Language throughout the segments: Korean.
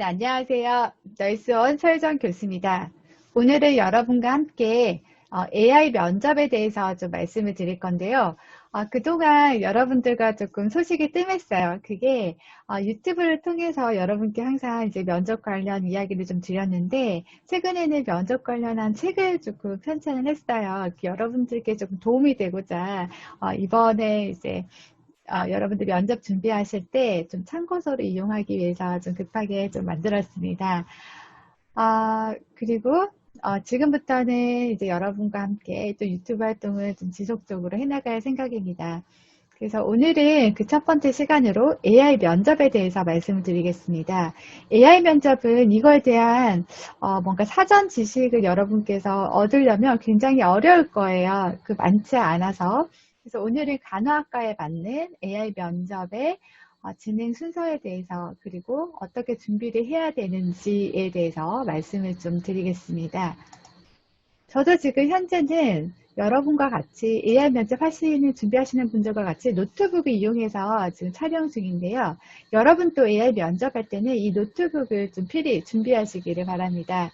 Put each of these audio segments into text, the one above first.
여러분 안녕하세요. 너이스원 서유정 교수입니다. 오늘은 여러분과 함께 어, AI 면접에 대해서 좀 말씀을 드릴 건데요. 어, 그동안 여러분들과 조금 소식이 뜸했어요. 그게 어, 유튜브를 통해서 여러분께 항상 이제 면접 관련 이야기를 좀 드렸는데 최근에는 면접 관련한 책을 조금 편찬을 했어요. 여러분들께 조금 도움이 되고자 이번에 이제 어, 여러분들 면접 준비하실 때 좀 참고서를 이용하기 위해서 좀 급하게 좀 만들었습니다. 어, 그리고 어, 지금부터는 이제 여러분과 함께 또 유튜브 활동을 좀 지속적으로 해나갈 생각입니다. 그래서 오늘은 그 첫 번째 시간으로 AI 면접에 대해서 말씀을 드리겠습니다. AI 면접은 이거에 대한 어, 뭔가 사전 지식을 여러분께서 얻으려면 굉장히 어려울 거예요. 그 많지 않아서. 그래서 오늘은 간호학과에 맞는 AI 면접의 어, 진행 순서에 대해서 그리고 어떻게 준비를 해야 되는지에 대해서 말씀을 좀 드리겠습니다. 저도 지금 현재는 여러분과 같이 AI 면접 하시는 준비하시는 분들과 같이 노트북을 이용해서 지금 촬영 중인데요. 여러분 또 AI 면접할 때는 이 노트북을 좀 필히 준비하시기를 바랍니다.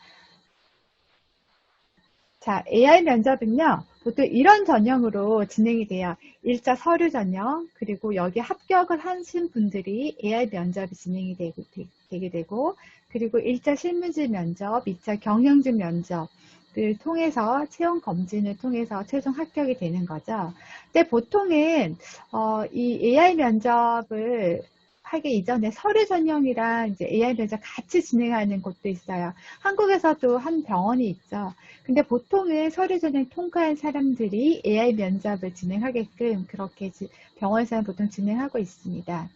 자, AI 면접은요, 보통 이런 전형으로 진행이 돼요. 1차 서류 전형, 그리고 여기 합격을 하신 분들이 AI 면접이 진행이 되고, 되게 되고, 그리고 1차 실무지 면접, 2차 경영직 면접을 통해서 채용 검진을 통해서 최종 합격이 되는 거죠. 근데 보통은 어, 이 AI 면접을 하기 이전에 서류 전형이랑 이제 AI 면접 같이 진행하는 곳도 있어요. 한국에서도 한 병원이 있죠. 근데 보통은 서류 전형 통과한 사람들이 AI 면접을 진행하게끔 그렇게 병원에서는 보통 진행하고 있습니다.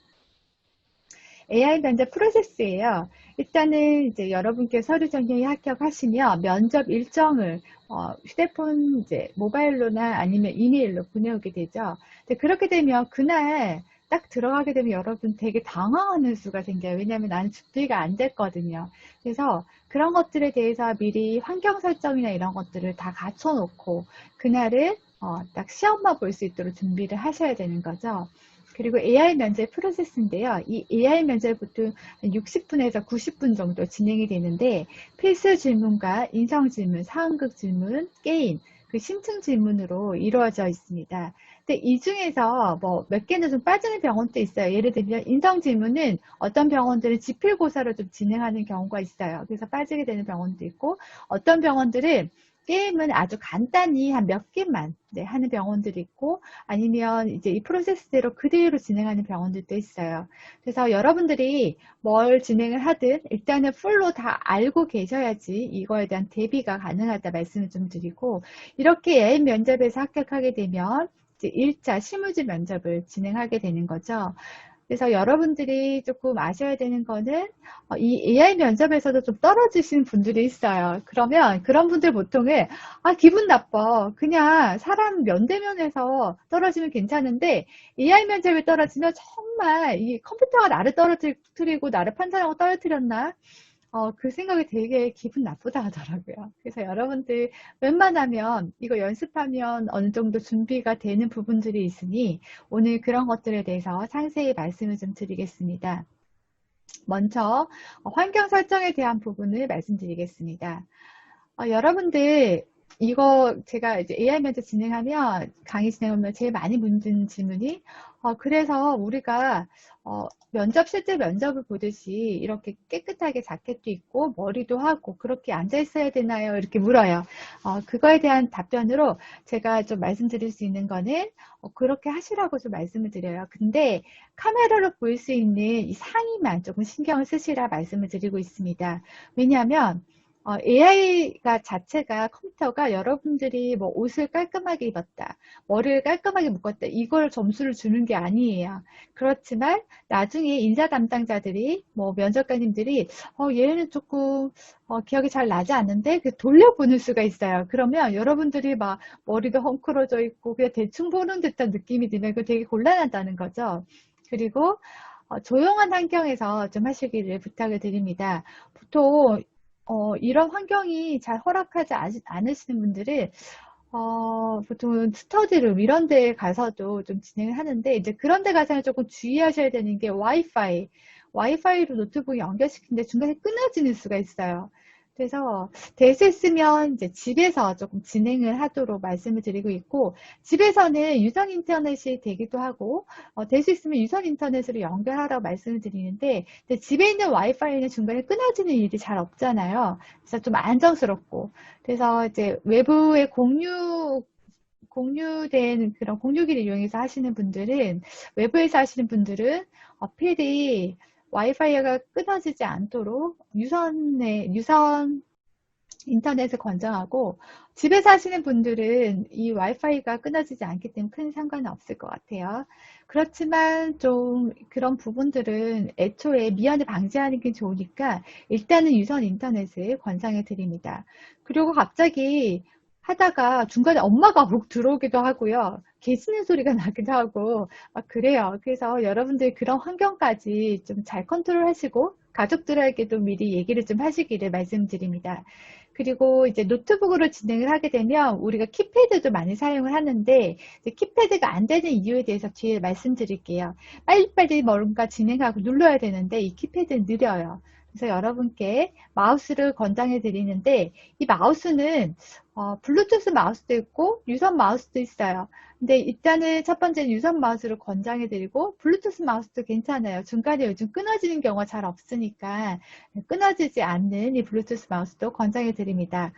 AI 면접 프로세스예요. 일단은 이제 여러분께 서류 전형에 합격하시면 면접 일정을 어, 휴대폰 이제 모바일로나 아니면 이메일로 보내오게 되죠. 그렇게 되면 그날 딱 들어가게 되면 여러분 되게 당황하는 수가 생겨요. 왜냐하면 나는 준비가 안 됐거든요. 그래서 그런 것들에 대해서 미리 환경 설정이나 이런 것들을 다 갖춰놓고 그날은 어, 딱 시험만 볼 수 있도록 준비를 하셔야 되는 거죠. 그리고 AI 면접 프로세스인데요. 이 AI 면접 보통 60분에서 90분 정도 진행이 되는데 필수 질문과 인성 질문, 상황극 질문, 게임, 그 심층 질문으로 이루어져 있습니다. 근데 이 중에서 뭐 몇 개는 좀 빠지는 병원도 있어요. 예를 들면 인성 질문은 어떤 병원들은 지필고사로 좀 진행하는 경우가 있어요. 그래서 빠지게 되는 병원도 있고 어떤 병원들은 게임은 아주 간단히 한 몇 개만 네, 하는 병원들이 있고 아니면 이제 이 프로세스대로 그대로 진행하는 병원들도 있어요. 그래서 여러분들이 뭘 진행을 하든 일단은 풀로 다 알고 계셔야지 이거에 대한 대비가 가능하다 말씀을 좀 드리고 이렇게 예인 면접에서 합격하게 되면 이제 1차 실무지 면접을 진행하게 되는 거죠. 그래서 여러분들이 조금 아셔야 되는 거는 어, 이 AI 면접에서도 좀 떨어지신 분들이 있어요. 그러면 그런 분들 보통은 아 기분 나빠. 그냥 사람 면대면에서 떨어지면 괜찮은데 AI 면접에 떨어지면 정말 이 컴퓨터가 나를 떨어뜨리고 나를 판단하고 떨어뜨렸나? 어, 그 생각이 되게 기분 나쁘다 하더라고요. 그래서 여러분들 웬만하면 이거 연습하면 어느 정도 준비가 되는 부분들이 있으니 오늘 그런 것들에 대해서 상세히 말씀을 좀 드리겠습니다. 먼저 환경 설정에 대한 부분을 말씀드리겠습니다. 어, 여러분들 이거 제가 이제 AI 면접 진행하면 강의 진행하면 제일 많이 묻는 질문이 어, 그래서 우리가 어, 면접 실제 면접을 보듯이 이렇게 깨끗하게 자켓도 입고 머리도 하고 그렇게 앉아 있어야 되나요? 이렇게 물어요. 어, 그거에 대한 답변으로 제가 좀 말씀드릴 수 있는 거는 어, 그렇게 하시라고 좀 말씀을 드려요. 근데 카메라로 보일 수 있는 이 상의만 조금 신경을 쓰시라 말씀을 드리고 있습니다. 왜냐하면 어, AI가 자체가 컴퓨터가 여러분들이 뭐 옷을 깔끔하게 입었다, 머리를 깔끔하게 묶었다, 이걸 점수를 주는 게 아니에요. 그렇지만 나중에 인사 담당자들이 뭐 면접관님들이 어, 얘는 조금 어, 기억이 잘 나지 않는데 그 돌려보는 수가 있어요. 그러면 여러분들이 막 머리도 헝클어져 있고 그냥 대충 보는 듯한 느낌이 들면 그 되게 곤란하다는 거죠. 그리고 어, 조용한 환경에서 좀 하시기를 부탁을 드립니다. 보통 어, 이런 환경이 잘 허락하지 않으시는 분들은 어, 보통 스터디룸 이런 데 가서도 좀 진행을 하는데 이제 그런 데 가서는 조금 주의하셔야 되는 게 와이파이 와이파이로 노트북 연결시키는데 중간에 끊어지는 수가 있어요. 그래서 될수 있으면 이제 집에서 조금 진행을 하도록 말씀을 드리고 있고 집에서는 유선 인터넷이 되기도 하고 어, 될 수 있으면 유선 인터넷으로 연결하라고 말씀을 드리는데 집에 있는 와이파이는 중간에 끊어지는 일이 잘 없잖아요. 그래서 좀 안정스럽고 그래서 이제 외부의 공유 공유된 그런 공유기를 이용해서 하시는 분들은 외부에서 하시는 분들은 어필이 와이파이가 끊어지지 않도록 유선에 유선 인터넷을 권장하고 집에서 하시는 분들은 이 와이파이가 끊어지지 않기 때문에 큰 상관은 없을 것 같아요. 그렇지만 좀 그런 부분들은 애초에 미연을 방지하는 게 좋으니까 일단은 유선 인터넷을 권장해 드립니다. 그리고 갑자기 하다가 중간에 엄마가 훅 들어오기도 하고요. 개짖는 소리가 나기도 하고 막 그래요. 그래서 여러분들 그런 환경까지 좀 잘 컨트롤 하시고 가족들에게도 미리 얘기를 좀 하시기를 말씀드립니다. 그리고 이제 노트북으로 진행을 하게 되면 우리가 키패드도 많이 사용을 하는데 키패드가 안 되는 이유에 대해서 뒤에 말씀드릴게요. 빨리빨리 뭔가 진행하고 눌러야 되는데 이 키패드는 느려요. 그래서 여러분께 마우스를 권장해 드리는데 이 마우스는 어, 블루투스 마우스도 있고 유선 마우스도 있어요. 근데 일단은 첫 번째는 유선 마우스를 권장해 드리고 블루투스 마우스도 괜찮아요. 중간에 요즘 끊어지는 경우가 잘 없으니까 끊어지지 않는 이 블루투스 마우스도 권장해 드립니다.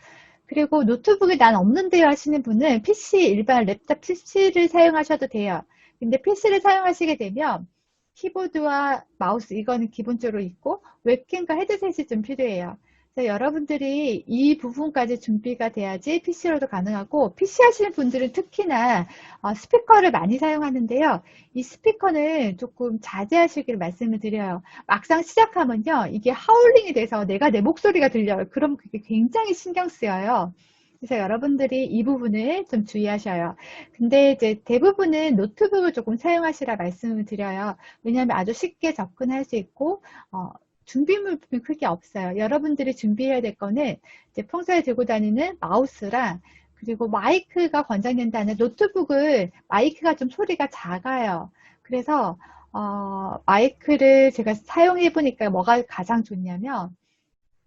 그리고 노트북이 난 없는데요 하시는 분은 PC 일반 랩탑 PC를 사용하셔도 돼요. 근데 PC를 사용하시게 되면 키보드와 마우스 이거는 기본적으로 있고 웹캠과 헤드셋이 좀 필요해요. 그래서 여러분들이 이 부분까지 준비가 돼야지 PC로도 가능하고 PC 하시는 분들은 특히나 어, 스피커를 많이 사용하는데요. 이 스피커는 조금 자제하시기를 말씀을 드려요. 막상 시작하면요. 이게 하울링이 돼서 내가 내 목소리가 들려요. 그럼 그게 굉장히 신경 쓰여요. 그래서 여러분들이 이 부분을 좀 주의하셔요. 근데 이제 대부분은 노트북을 조금 사용하시라 말씀을 드려요. 왜냐하면 아주 쉽게 접근할 수 있고 어, 준비물품이 크게 없어요. 여러분들이 준비해야 될 거는 이제 평소에 들고 다니는 마우스랑 그리고 마이크가 권장된다는 노트북을 마이크가 좀 소리가 작아요. 그래서 어, 마이크를 제가 사용해 보니까 뭐가 가장 좋냐면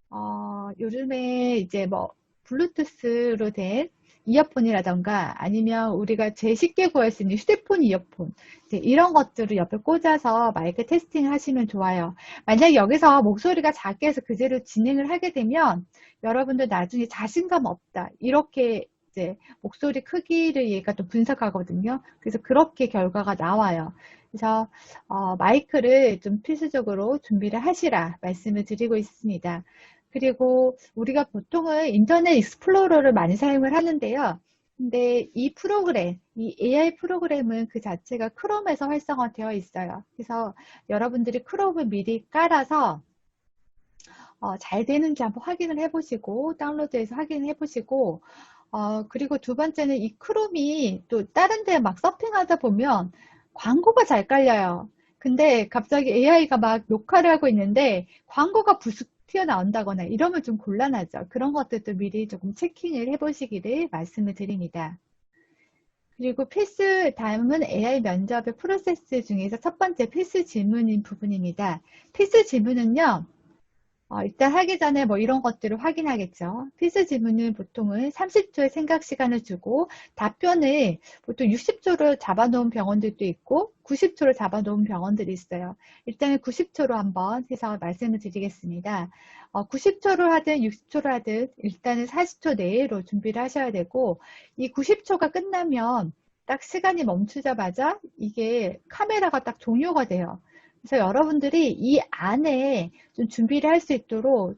어, 요즘에 이제 뭐 블루투스로 된 이어폰이라던가 아니면 우리가 제일 쉽게 구할 수 있는 휴대폰 이어폰 이런 것들을 옆에 꽂아서 마이크 테스팅 하시면 좋아요. 만약 여기서 목소리가 작게 해서 그대로 진행을 하게 되면 여러분들 나중에 자신감 없다 이렇게 이제 목소리 크기를 얘가 또 분석하거든요. 그래서 그렇게 결과가 나와요. 그래서 어, 마이크를 좀 필수적으로 준비를 하시라 말씀을 드리고 있습니다. 그리고 우리가 보통은 인터넷 익스플로러를 많이 사용을 하는데요. 근데 이 프로그램, 이 AI 프로그램은 그 자체가 크롬에서 활성화되어 있어요. 그래서 여러분들이 크롬을 미리 깔아서 어, 잘 되는지 한번 확인을 해보시고 다운로드해서 확인해 보시고 어, 그리고 두 번째는 이 크롬이 또 다른 데 막 서핑하다 보면 광고가 잘 깔려요. 근데 갑자기 AI가 막 녹화를 하고 있는데 광고가 부스, 튀어나온다거나 이러면 좀 곤란하죠. 그런 것들도 미리 조금 체킹을 해보시기를 말씀을 드립니다. 그리고 필수 다음은 AI 면접의 프로세스 중에서 첫 번째 필수 질문인 부분입니다. 필수 질문은요. 어, 일단 하기 전에 뭐 이런 것들을 확인하겠죠. 필수 질문은 보통은 30초의 생각 시간을 주고 답변을 보통 60초로 잡아놓은 병원들도 있고 90초로 잡아놓은 병원들이 있어요. 일단은 90초로 한번 해서 말씀을 드리겠습니다. 어, 90초로 하든 60초로 하든 일단은 40초 내로 준비를 하셔야 되고 이 90초가 끝나면 딱 시간이 멈추자마자 이게 카메라가 딱 종료가 돼요. 그래서 여러분들이 이 안에 좀 준비를 할 수 있도록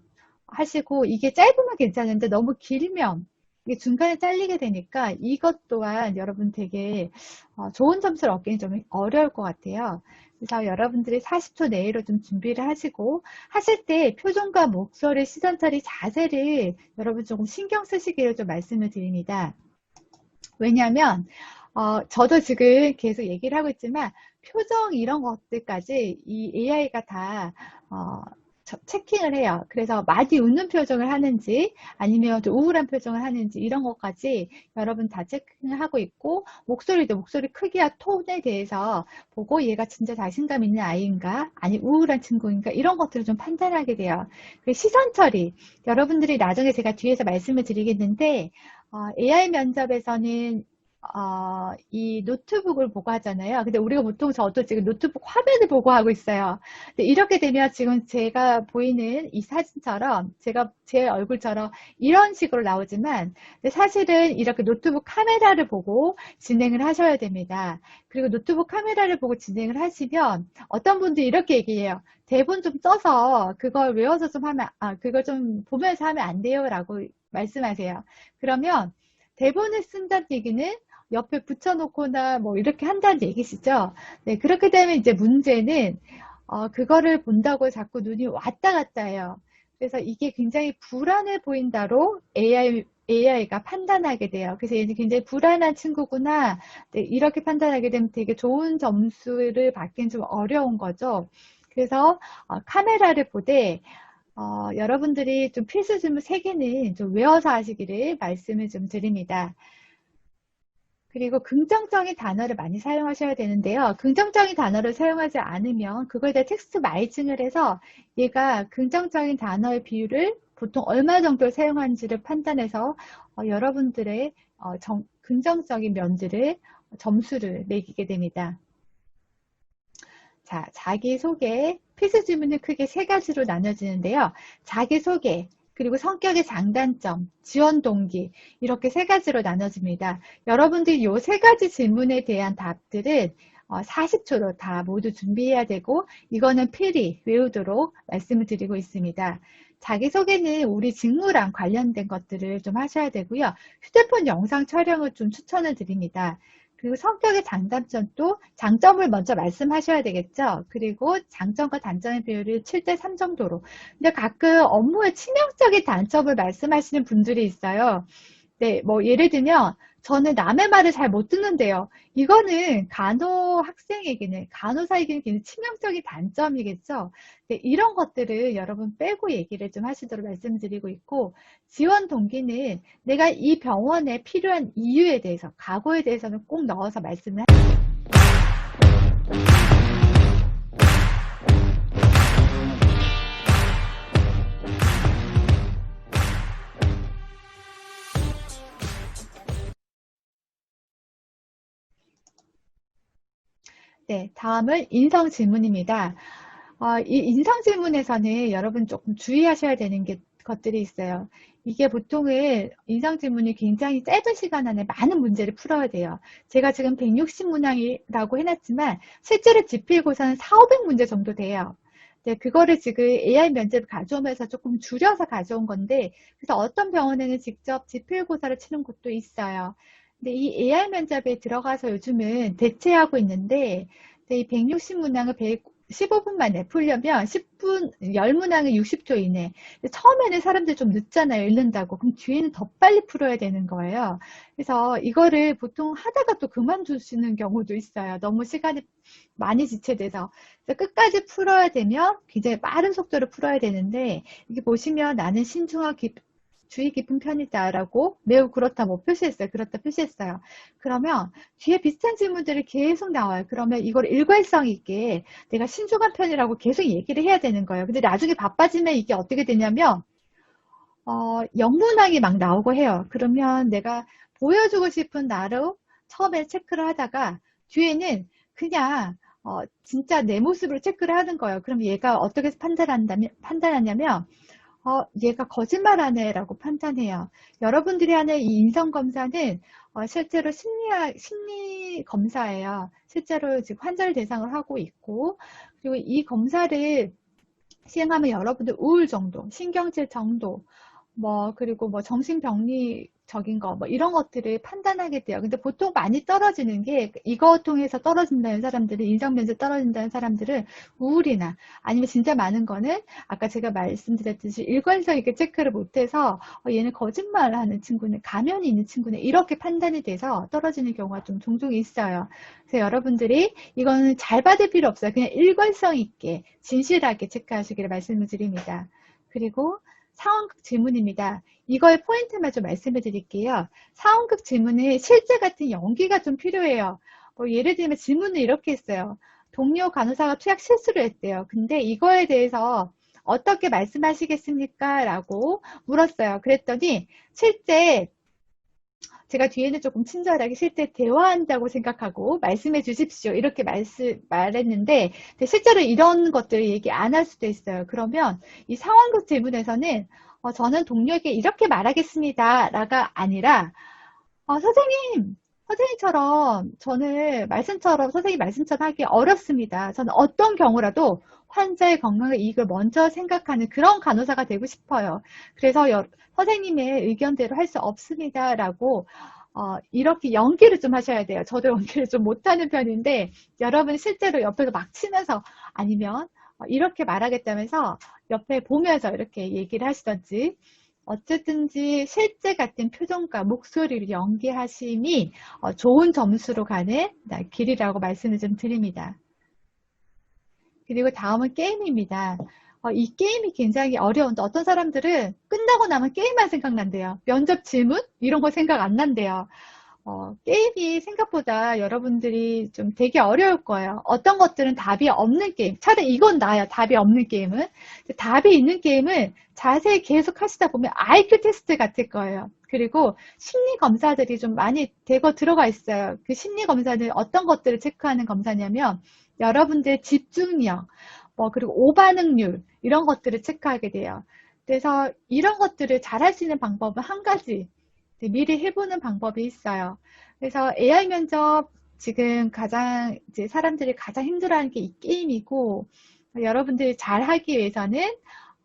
하시고 이게 짧으면 괜찮은데 너무 길면 이게 중간에 잘리게 되니까 이것 또한 여러분 되게 어, 좋은 점수를 얻기는 좀 어려울 것 같아요. 그래서 여러분들이 40초 내로 좀 준비를 하시고 하실 때 표정과 목소리, 시선 처리, 자세를 여러분 조금 신경 쓰시기를 좀 말씀을 드립니다. 왜냐하면 어, 저도 지금 계속 얘기를 하고 있지만 표정 이런 것들까지 이 AI가 다 어, 저- 체킹을 해요. 그래서 많이 웃는 표정을 하는지 아니면 좀 우울한 표정을 하는지 이런 것까지 여러분 다 체킹을 하고 있고 목소리도 목소리 크기와 톤에 대해서 보고 얘가 진짜 자신감 있는 아이인가 아니 우울한 친구인가 이런 것들을 좀 판단하게 돼요. 그 시선 처리 여러분들이 나중에 제가 뒤에서 말씀을 드리겠는데 어, AI 면접에서는 어, 이 노트북을 보고 하잖아요. 근데 우리가 보통 저도 지금 노트북 화면을 보고 하고 있어요. 근데 이렇게 되면 지금 제가 보이는 이 사진처럼 제가 제 얼굴처럼 이런 식으로 나오지만 사실은 이렇게 노트북 카메라를 보고 진행을 하셔야 됩니다. 그리고 노트북 카메라를 보고 진행을 하시면 어떤 분들이 이렇게 얘기해요. 대본 좀 써서 그걸 외워서 좀 하면 아 그걸 좀 보면서 하면 안 돼요라고 말씀하세요. 그러면 대본을 쓴다는 얘기는 옆에 붙여놓거나 뭐 이렇게 한다는 얘기시죠. 네, 그렇게 되면 이제 문제는 어, 그거를 본다고 자꾸 눈이 왔다 갔다 해요. 그래서 이게 굉장히 불안해 보인다로 AI, AI가 판단하게 돼요. 그래서 얘는 굉장히 불안한 친구구나. 네, 이렇게 판단하게 되면 되게 좋은 점수를 받기는 좀 어려운 거죠. 그래서 어, 카메라를 보되 어, 여러분들이 좀 필수 질문 3개는 좀 외워서 하시기를 말씀을 좀 드립니다. 그리고 긍정적인 단어를 많이 사용하셔야 되는데요. 긍정적인 단어를 사용하지 않으면 그거에 대해 텍스트 마이징을 해서 얘가 긍정적인 단어의 비율을 보통 얼마 정도 사용하는지를 판단해서 어, 여러분들의 어, 정- 긍정적인 면들을 점수를 매기게 됩니다. 자, 자기소개. 필수 질문은 크게 세 가지로 나눠지는데요. 자기소개, 그리고 성격의 장단점, 지원 동기, 이렇게 세 가지로 나눠집니다. 여러분들이 이 세 가지 질문에 대한 답들은 40초로 다 모두 준비해야 되고, 이거는 필히 외우도록 말씀을 드리고 있습니다. 자기소개는 우리 직무랑 관련된 것들을 좀 하셔야 되고요. 휴대폰 영상 촬영을 좀 추천을 드립니다. 그리고 성격의 장단점도 장점을 먼저 말씀하셔야 되겠죠. 그리고 장점과 단점의 비율을 7대 3 정도로. 근데 가끔 업무의 치명적인 단점을 말씀하시는 분들이 있어요. 네, 뭐 예를 들면 저는 남의 말을 잘 못 듣는데요. 이거는 간호 학생에게는 간호사에게는 치명적인 단점이겠죠. 네, 이런 것들을 여러분 빼고 얘기를 좀 하시도록 말씀드리고 있고 지원 동기는 내가 이 병원에 필요한 이유에 대해서 각오에 대해서는 꼭 넣어서 말씀을 네, 다음은 인성 질문입니다. 어, 이 인성 질문에서는 여러분 조금 주의하셔야 되는 게, 것들이 있어요. 이게 보통은 인성 질문이 굉장히 짧은 시간 안에 많은 문제를 풀어야 돼요. 제가 지금 160문항이라고 해놨지만 실제로 지필고사는 4, 500문제 정도 돼요. 네, 그거를 지금 AI 면접 가져오면서 조금 줄여서 가져온 건데 그래서 어떤 병원에는 직접 지필고사를 치는 곳도 있어요. 근데 이 AI 면접에 들어가서 요즘은 대체하고 있는데 네, 이 160문항을 15분 만에 풀려면 10분, 10문항을 60초 이내. 처음에는 사람들 좀 늦잖아요. 읽는다고. 그럼 뒤에는 더 빨리 풀어야 되는 거예요. 그래서 이거를 보통 하다가 또 그만두시는 경우도 있어요. 너무 시간이 많이 지체돼서. 끝까지 풀어야 되면 굉장히 빠른 속도로 풀어야 되는데, 이게 보시면 나는 신중하고 깊, 주의 깊은 편이다라고 매우 그렇다 뭐 표시했어요. 그렇다 표시했어요. 그러면 뒤에 비슷한 질문들이 계속 나와요. 그러면 이걸 일관성 있게 내가 신중한 편이라고 계속 얘기를 해야 되는 거예요. 근데 나중에 바빠지면 이게 어떻게 되냐면 어, 영문항이 막 나오고 해요. 그러면 내가 보여주고 싶은 나로 처음에 체크를 하다가 뒤에는 그냥 어, 진짜 내 모습으로 체크를 하는 거예요. 그럼 얘가 어떻게 판단한다면, 판단하냐면 어, 얘가 거짓말하네 라고 판단해요. 여러분들이 하는 이 인성검사는 어, 실제로 심리, 심리 검사예요. 실제로 지금 환자를 대상으로 하고 있고, 그리고 이 검사를 시행하면 여러분들 우울 정도, 신경질 정도, 뭐, 그리고 뭐 정신병리 적인 거, 뭐 이런 것들을 판단하게 돼요. 근데 보통 많이 떨어지는 게 이거 통해서 떨어진다는 사람들은 인성 면접 떨어진다는 사람들은 우울이나 아니면 진짜 많은 거는 아까 제가 말씀드렸듯이 일관성 있게 체크를 못해서 어, 얘는 거짓말하는 친구네, 가면이 있는 친구네 이렇게 판단이 돼서 떨어지는 경우가 좀 종종 있어요. 그래서 여러분들이 이거는 잘 받을 필요 없어요. 그냥 일관성 있게 진실하게 체크하시기를 말씀을 드립니다. 그리고 상황극 질문입니다. 이거의 포인트만 좀 말씀해 드릴게요. 상황극 질문은 실제 같은 연기가 좀 필요해요. 뭐 예를 들면 질문을 이렇게 했어요. 동료 간호사가 투약 실수를 했대요. 근데 이거에 대해서 어떻게 말씀하시겠습니까? 라고 물었어요. 그랬더니 실제 제가 뒤에는 조금 친절하게 실제 대화한다고 생각하고 말씀해 주십시오. 이렇게 말씀, 말했는데, 실제로 이런 것들을 얘기 안 할 수도 있어요. 그러면 이 상황극 질문에서는, 어, 저는 동료에게 이렇게 말하겠습니다. 라가 아니라, 어, 선생님, 선생님처럼 저는 말씀처럼, 선생님 말씀처럼 하기 어렵습니다. 저는 어떤 경우라도 환자의 건강을 이익을 먼저 생각하는 그런 간호사가 되고 싶어요. 그래서 여, 선생님의 의견대로 할 수 없습니다. 라고 어, 이렇게 연기를 좀 하셔야 돼요. 저도 연기를 좀 못하는 편인데 여러분 실제로 옆에서 막 치면서 아니면 어, 이렇게 말하겠다면서 옆에 보면서 이렇게 얘기를 하시던지 어쨌든지 실제 같은 표정과 목소리를 연기하심이 어, 좋은 점수로 가는 길이라고 말씀을 좀 드립니다. 그리고 다음은 게임입니다. 어, 이 게임이 굉장히 어려운데 어떤 사람들은 끝나고 나면 게임만 생각난대요. 면접 질문? 이런 거 생각 안 난대요. 어, 게임이 생각보다 여러분들이 좀 되게 어려울 거예요. 어떤 것들은 답이 없는 게임. 차라리 이건 나아요. 답이 없는 게임은. 답이 있는 게임은 자세히 계속 하시다 보면 IQ 테스트 같을 거예요. 그리고 심리 검사들이 좀 많이 되고 들어가 있어요. 그 심리 검사는 어떤 것들을 체크하는 검사냐면 여러분들의 집중력, 뭐 그리고 오반응률 이런 것들을 체크하게 돼요. 그래서 이런 것들을 잘할 수 있는 방법은 한 가지 미리 해보는 방법이 있어요. 그래서 AI 면접 지금 가장 이제 사람들이 가장 힘들어하는 게 이 게임이고 여러분들이 잘 하기 위해서는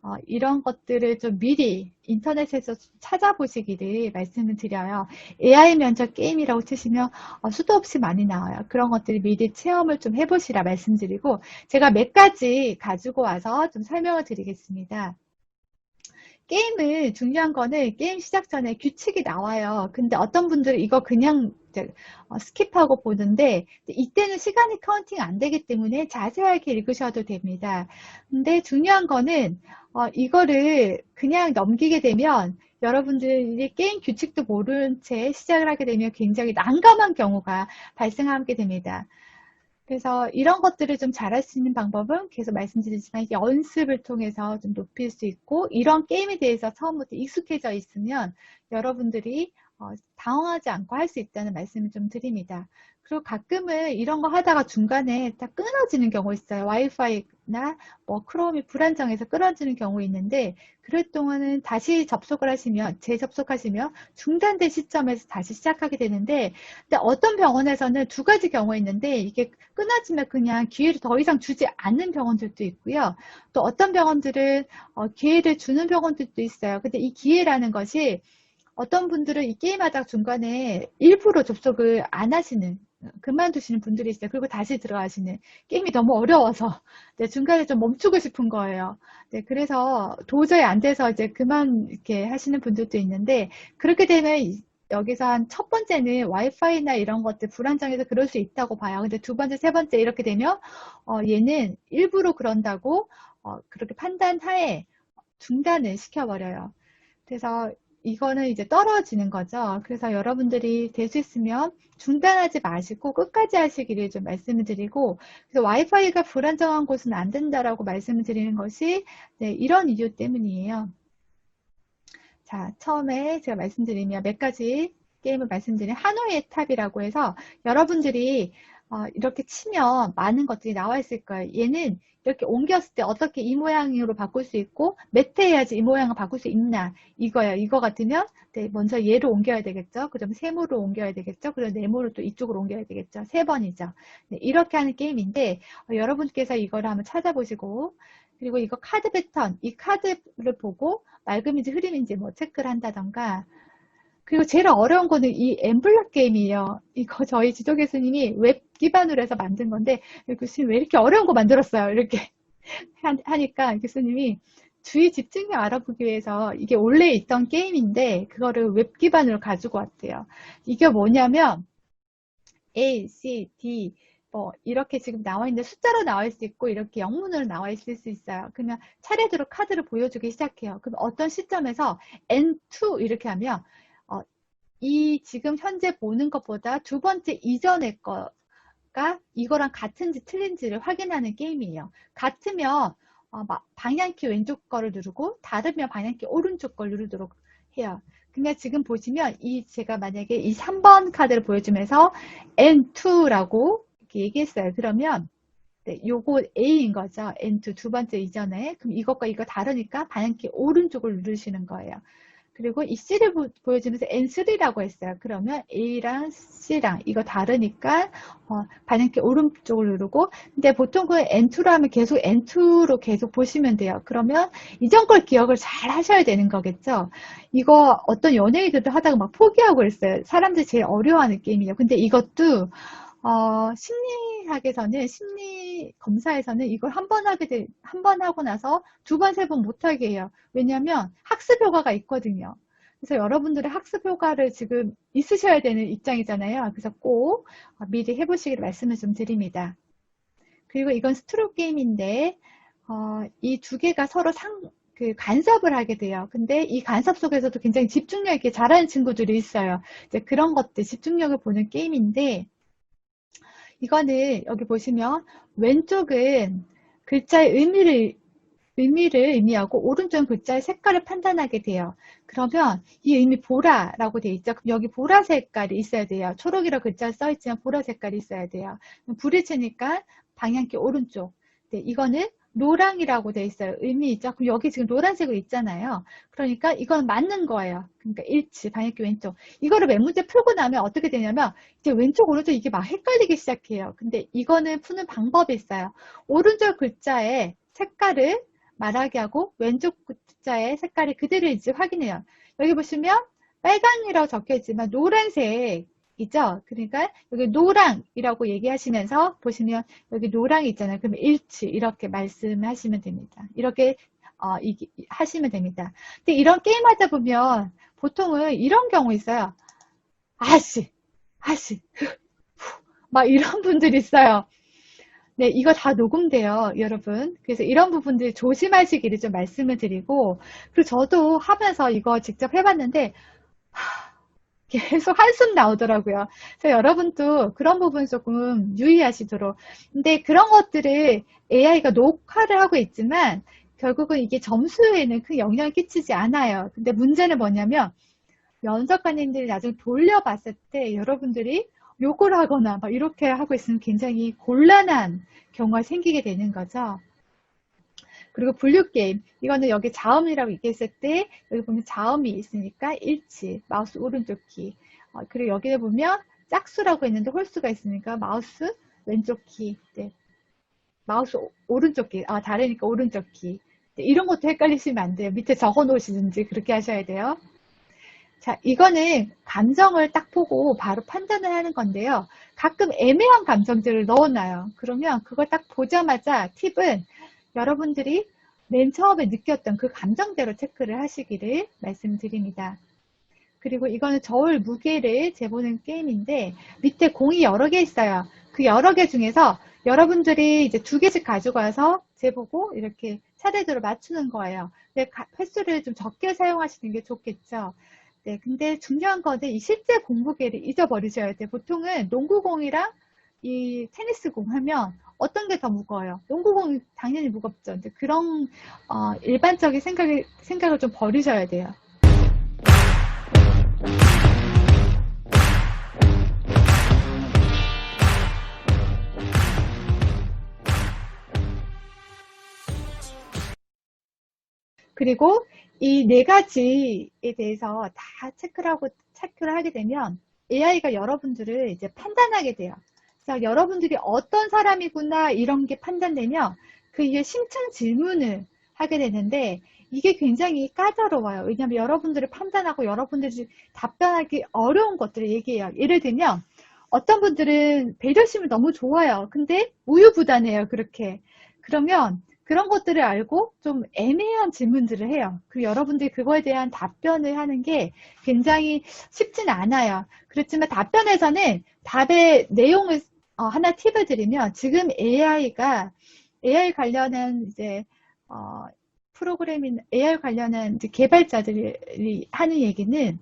어, 이런 것들을 좀 미리 인터넷에서 찾아보시기를 말씀을 드려요. AI 면접 게임이라고 치시면 어, 수도 없이 많이 나와요. 그런 것들을 미리 체험을 좀 해보시라 말씀드리고 제가 몇 가지 가지고 와서 좀 설명을 드리겠습니다. 게임을 중요한 거는 게임 시작 전에 규칙이 나와요. 근데 어떤 분들은 이거 그냥 어, 스킵하고 보는데 이때는 시간이 카운팅 안 되기 때문에 자세하게 읽으셔도 됩니다. 근데 중요한 거는 어, 이거를 그냥 넘기게 되면 여러분들이 게임 규칙도 모른 채 시작을 하게 되면 굉장히 난감한 경우가 발생하게 됩니다. 그래서 이런 것들을 좀 잘할 수 있는 방법은 계속 말씀드리지만 연습을 통해서 좀 높일 수 있고 이런 게임에 대해서 처음부터 익숙해져 있으면 여러분들이 어, 당황하지 않고 할 수 있다는 말씀을 좀 드립니다. 그리고 가끔은 이런 거 하다가 중간에 딱 끊어지는 경우 있어요. 와이파이나 뭐 크롬이 불안정해서 끊어지는 경우 있는데 그럴 동안은 다시 접속을 하시면 재접속하시면 중단된 시점에서 다시 시작하게 되는데 근데 어떤 병원에서는 두 가지 경우 있는데 이게 끊어지면 그냥 기회를 더 이상 주지 않는 병원들도 있고요. 또 어떤 병원들은 어, 기회를 주는 병원들도 있어요. 근데 이 기회라는 것이 어떤 분들은 이 게임하다 중간에 일부러 접속을 안 하시는 그만두시는 분들이 있어요. 그리고 다시 들어가시는 게임이 너무 어려워서 네, 중간에 좀 멈추고 싶은 거예요. 네, 그래서 도저히 안 돼서 이제 그만 이렇게 하시는 분들도 있는데 그렇게 되면 여기서 한 첫 번째는 와이파이나 이런 것들 불안정해서 그럴 수 있다고 봐요. 근데 두 번째, 세 번째 이렇게 되면 어, 얘는 일부러 그런다고 어, 그렇게 판단하에 중단을 시켜버려요. 그래서 이거는 이제 떨어지는 거죠. 그래서 여러분들이 될 수 있으면 중단하지 마시고 끝까지 하시기를 좀 말씀을 드리고 그래서 와이파이가 불안정한 곳은 안 된다라고 말씀을 드리는 것이 네, 이런 이유 때문이에요. 자, 처음에 제가 말씀드리면 몇 가지 게임을 말씀드린 하노이의 탑이라고 해서 여러분들이 어, 이렇게 치면 많은 것들이 나와 있을 거예요. 얘는 이렇게 옮겼을 때 어떻게 이 모양으로 바꿀 수 있고 몇회 해야지 이 모양을 바꿀 수 있나 이거예요. 이거 같으면 네, 먼저 얘를 옮겨야 되겠죠. 그다음에 세모로 옮겨야 되겠죠. 그리고 네모를 또 이쪽으로 옮겨야 되겠죠. 세 번이죠. 네, 이렇게 하는 게임인데 어, 여러분께서 이거를 한번 찾아보시고 그리고 이거 카드 패턴 이 카드를 보고 맑음인지 흐림인지 뭐 체크를 한다던가 그리고 제일 어려운 거는 이 엠블럭 게임이에요. 이거 저희 지도 교수님이 웹 기반으로 해서 만든 건데, 교수님 왜 이렇게 어려운 거 만들었어요? 이렇게 하- 하니까 교수님이 주의 집중력 알아보기 위해서 이게 원래 있던 게임인데, 그거를 웹 기반으로 가지고 왔대요. 이게 뭐냐면, A, C, D, 뭐, 이렇게 지금 나와 있는데 숫자로 나와 있을 수 있고, 이렇게 영문으로 나와 있을 수 있어요. 그러면 차례대로 카드를 보여주기 시작해요. 그럼 어떤 시점에서 N2 이렇게 하면, 어, 이 지금 현재 보는 것보다 두 번째 이전의 거가 이거랑 같은지 틀린지를 확인하는 게임이에요. 같으면 어, 마- 방향키 왼쪽 거를 누르고 다르면 방향키 오른쪽 걸 누르도록 해요. 근데 지금 보시면 이 제가 만약에 이 3번 카드를 보여주면서 N2라고 이렇게 얘기했어요. 그러면 네, 요거 A인 거죠. N2 두 번째 이전에. 그럼 이것과 이거 다르니까 방향키 오른쪽을 누르시는 거예요. 그리고 이 C를 보, 여주면서 N3라고 했어요. 그러면 A랑 C랑 이거 다르니까 어, 방향키 오른쪽을 누르고 근데 보통 그 N2로 하면 계속 N2로 계속 보시면 돼요. 그러면 이전 걸 기억을 잘 하셔야 되는 거겠죠. 이거 어떤 연예인들도 하다가 막 포기하고 있어요. 사람들이 제일 어려워하는 게임이에요. 근데 이것도 어, 심리학에서는 심리 검사에서는 이걸 한 번 하게 돼, 한번 하고 나서 두 번, 세 번 못하게 해요. 왜냐하면 학습 효과가 있거든요. 그래서 여러분들의 학습 효과를 지금 있으셔야 되는 입장이잖아요. 그래서 꼭 미리 해보시길 말씀을 좀 드립니다. 그리고 이건 스트로 게임인데 어, 이 두 개가 서로 상, 그 간섭을 하게 돼요. 근데 이 간섭 속에서도 굉장히 집중력 있게 잘하는 친구들이 있어요. 이제 그런 것들 집중력을 보는 게임인데 이거는 여기 보시면 왼쪽은 글자의 의미를 의미를 의미하고 오른쪽은 글자의 색깔을 판단하게 돼요. 그러면 이 의미 보라라고 돼 있죠. 그럼 여기 보라 색깔이 있어야 돼요. 초록이라고 글자 써 있지만 보라 색깔이 있어야 돼요. 불이 치니까 방향키 오른쪽. 네, 이거는 노랑이라고 돼 있어요. 의미 있죠. 그럼 여기 지금 노란색으로 있잖아요. 그러니까 이건 맞는 거예요. 그러니까 일치, 방향키 왼쪽. 이거를 몇 문제 풀고 나면 어떻게 되냐면 이제 왼쪽 오른쪽 이게 막 헷갈리기 시작해요. 근데 이거는 푸는 방법이 있어요. 오른쪽 글자의 색깔을 말하게 하고 왼쪽 글자의 색깔이 그대로인지 확인해요. 여기 보시면 빨강이라고 적혀 있지만 노란색 이죠. 그러니까 여기 노랑이라고 얘기하시면서 보시면 여기 노랑이 있잖아요. 그러면 일치 이렇게 말씀하시면 됩니다. 이렇게 어, 이- 하시면 됩니다. 근데 이런 게임 하다 보면 보통은 이런 경우 있어요. 아씨, 아씨, 막 이런 분들이 있어요. 네, 이거 다 녹음돼요, 여러분. 그래서 이런 부분들 조심하시기를 좀 말씀을 드리고, 그리고 저도 하면서 이거 직접 해봤는데, 하, 계속 한숨 나오더라고요. 그래서 여러분도 그런 부분 조금 유의하시도록. 근데 그런 것들을 AI가 녹화를 하고 있지만, 결국은 이게 점수에는 큰 영향을 끼치지 않아요. 근데 문제는 뭐냐면, 면접관님들이 나중에 돌려봤을 때 여러분들이 욕을 하거나 막 이렇게 하고 있으면 굉장히 곤란한 경우가 생기게 되는 거죠. 그리고 분류 게임. 이거는 여기 자음이라고 얘기했을 때 여기 보면 자음이 있으니까 일치, 마우스 오른쪽 키. 어, 그리고 여기에 보면 짝수라고 있는데 홀수가 있으니까 마우스 왼쪽 키. 네. 마우스 오- 오른쪽 키. 아, 다르니까 오른쪽 키. 네, 이런 것도 헷갈리시면 안 돼요. 밑에 적어 놓으시든지 그렇게 하셔야 돼요. 자, 이거는 감정을 딱 보고 바로 판단을 하는 건데요. 가끔 애매한 감정들을 넣어놔요. 그러면 그걸 딱 보자마자 팁은 여러분들이 맨 처음에 느꼈던 그 감정대로 체크를 하시기를 말씀드립니다. 그리고 이거는 저울 무게를 재보는 게임인데 밑에 공이 여러 개 있어요. 그 여러 개 중에서 여러분들이 이제 두 개씩 가지고 와서 재보고 이렇게 차례대로 맞추는 거예요. 근데 가- 횟수를 좀 적게 사용하시는 게 좋겠죠. 네, 근데 중요한 거는 이 실제 공무게를 잊어버리셔야 돼요. 보통은 농구공이랑 이 테니스공 하면 어떤 게 더 무거워요? 농구공이 당연히 무겁죠. 근데 그런 어, 일반적인 생각을 생각을 좀 버리셔야 돼요. 그리고 이 네 가지에 대해서 다 체크를 하고 체크를 하게 되면 AI가 여러분들을 이제 판단하게 돼요. 그래서 여러분들이 어떤 사람이구나 이런 게 판단되면 그 이후에 심층 질문을 하게 되는데 이게 굉장히 까다로워요. 왜냐하면 여러분들이 판단하고 여러분들이 답변하기 어려운 것들을 얘기해요. 예를 들면 어떤 분들은 배려심을 너무 좋아요. 근데 우유부단해요. 그렇게. 그러면 그런 것들을 알고 좀 애매한 질문들을 해요. 그리고 여러분들이 그거에 대한 답변을 하는 게 굉장히 쉽진 않아요. 그렇지만 답변에서는 답의 내용을 어, 하나 팁을 드리면 지금 AI가 AI 관련한 이제 어, 프로그래밍 AI 관련한 개발자들이 하는 얘기는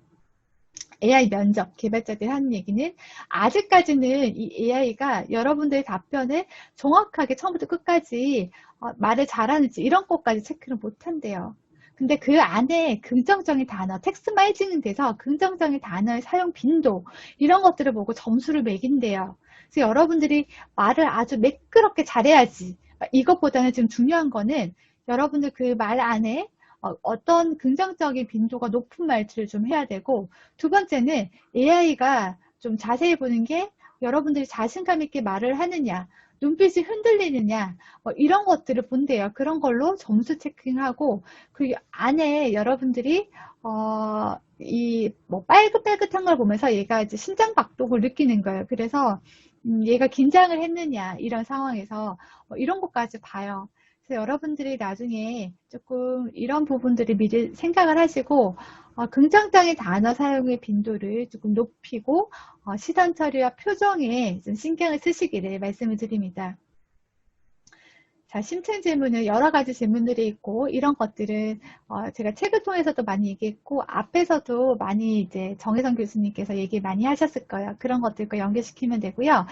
AI 면접 개발자들이 하는 얘기는 아직까지는 이 AI가 여러분들의 답변을 정확하게 처음부터 끝까지 어, 말을 잘하는지 이런 것까지 체크를 못한대요. 근데 그 안에 긍정적인 단어, 해지는 데서 긍정적인 단어의 사용 빈도 이런 것들을 보고 점수를 매긴대요. 그래서 여러분들이 말을 아주 매끄럽게 잘해야지. 이것보다는 지금 중요한 거는 여러분들 그 말 안에 어, 떤 긍정적인 빈도가 높은 말들을 좀 해야 되고 두 번째는 AI가 좀 자세히 보는 게 여러분들이 자신감 있게 말을 하느냐 눈빛이 흔들리느냐 뭐 이런 것들을 본대요. 그런 걸로 점수 체킹하고 그 안에 여러분들이 어, 이 뭐 빨긋빨긋한 걸 보면서 얘가 이제 신장 박동을 느끼는 거예요. 그래서 음, 얘가 긴장을 했느냐 이런 상황에서 뭐 이런 것까지 봐요. 그래서 여러분들이 나중에 조금 이런 부분들을 미리 생각을 하시고 어, 긍정적인 단어 사용의 빈도를 조금 높이고 어, 시선 처리와 표정에 좀 신경을 쓰시기를 말씀을 드립니다. 자, 심층 질문은 여러 가지 질문들이 있고 이런 것들은 어, 제가 책을 통해서도 많이 얘기했고 앞에서도 많이 이제 정혜성 교수님께서 얘기 많이 하셨을 거예요. 그런 것들과 연결시키면 되고요.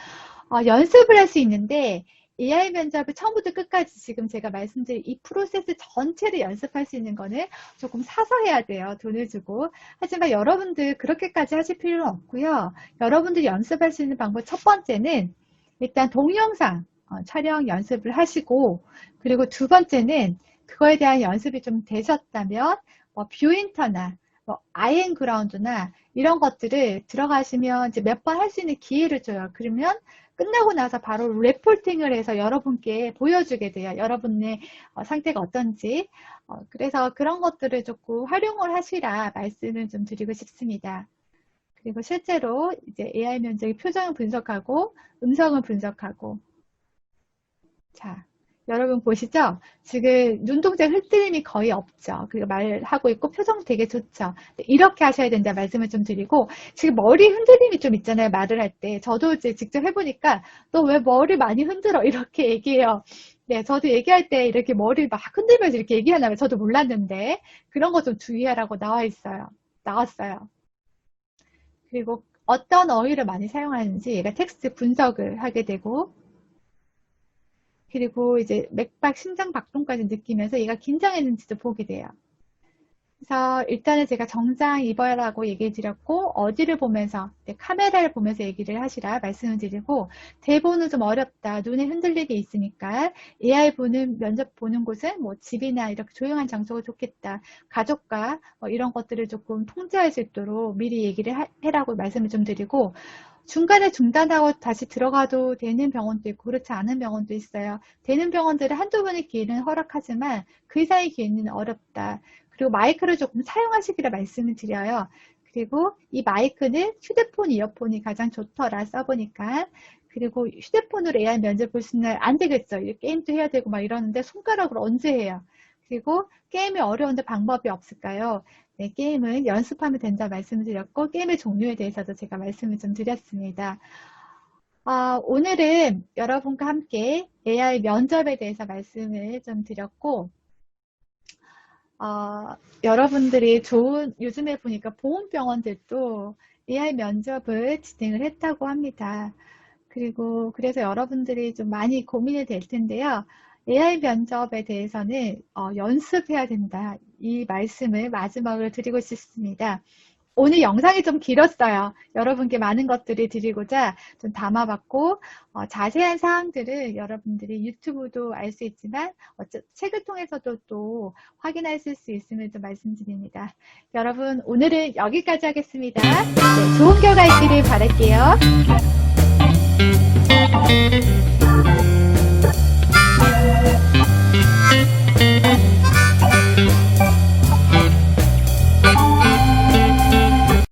어, 연습을 할 수 있는데 AI 면접을 처음부터 끝까지 지금 제가 말씀드린 이 프로세스 전체를 연습할 수 있는 거는 조금 사서 해야 돼요. 돈을 주고. 하지만 여러분들 그렇게까지 하실 필요는 없고요. 여러분들이 연습할 수 있는 방법 첫 번째는 일단 동영상 어, 촬영 연습을 하시고 그리고 두 번째는 그거에 대한 연습이 좀 되셨다면 뭐 뷰인터나 뭐 아이엔 그라운드나 이런 것들을 들어가시면 이제 몇 번 할 수 있는 기회를 줘요. 그러면 끝나고 나서 바로 레포팅을 해서 여러분께 보여주게 돼요. 여러분의 어, 상태가 어떤지. 어, 그래서 그런 것들을 조금 활용을 하시라 말씀을 좀 드리고 싶습니다. 그리고 실제로 이제 AI 면적의 표정을 분석하고 음성을 분석하고 자, 여러분 보시죠? 지금 눈동자 흔들림이 거의 없죠. 그리고 말하고 있고 표정 되게 좋죠. 이렇게 하셔야 된다 말씀을 좀 드리고 지금 머리 흔들림이 좀 있잖아요. 말을 할 때. 저도 이제 직접 해보니까 너 왜 머리 많이 흔들어? 이렇게 얘기해요. 네, 저도 얘기할 때 이렇게 머리 막 흔들면서 이렇게 얘기하나 봐. 저도 몰랐는데 그런 거 좀 주의하라고 나와 있어요. 나왔어요. 그리고 어떤 어휘를 많이 사용하는지 얘가 텍스트 분석을 하게 되고 그리고 이제 맥박, 심장 박동까지 느끼면서 얘가 긴장했는지도 보게 돼요. 그래서 일단은 제가 정장 입어라고 얘기해 드렸고 어디를 보면서 네, 카메라를 보면서 얘기를 하시라 말씀을 드리고 대본은 좀 어렵다 눈에 흔들리게 있으니까 AI 보는 면접 보는 곳은 뭐 집이나 이렇게 조용한 장소가 좋겠다 가족과 뭐 이런 것들을 조금 통제할 수 있도록 미리 얘기를 해라고 말씀을 좀 드리고 중간에 중단하고 다시 들어가도 되는 병원도 있고 그렇지 않은 병원도 있어요. 되는 병원들은 한두 번의 기회는 허락하지만 그 이상의 기회는 어렵다. 그리고 마이크를 조금 사용하시기를 말씀을 드려요. 그리고 이 마이크는 휴대폰 이어폰이 가장 좋더라 써보니까 그리고 휴대폰으로 AI 면접 볼 수 있는 안 되겠죠. 게임도 해야 되고 막 이러는데 손가락으로 언제 해요? 그리고 게임이 어려운데 방법이 없을까요? 네, 게임은 연습하면 된다 말씀드렸고 게임의 종류에 대해서도 제가 말씀을 좀 드렸습니다. 아, 오늘은 여러분과 함께 AI 면접에 대해서 말씀을 좀 드렸고 어, 여러분들이 좋은 요즘에 보니까 보험병원들도 AI 면접을 진행을 했다고 합니다. 그리고 그래서 여러분들이 좀 많이 고민이 될 텐데요. AI 면접에 대해서는 어, 연습해야 된다. 이 말씀을 마지막으로 드리고 싶습니다. 오늘 영상이 좀 길었어요. 여러분께 많은 것들을 드리고자 좀 담아봤고 어, 자세한 사항들을 여러분들이 유튜브도 알 수 있지만 어쩌, 책을 통해서도 또 확인할 수 있음을 좀 말씀드립니다. 여러분 오늘은 여기까지 하겠습니다. 네, 좋은 결과 있기를 바랄게요.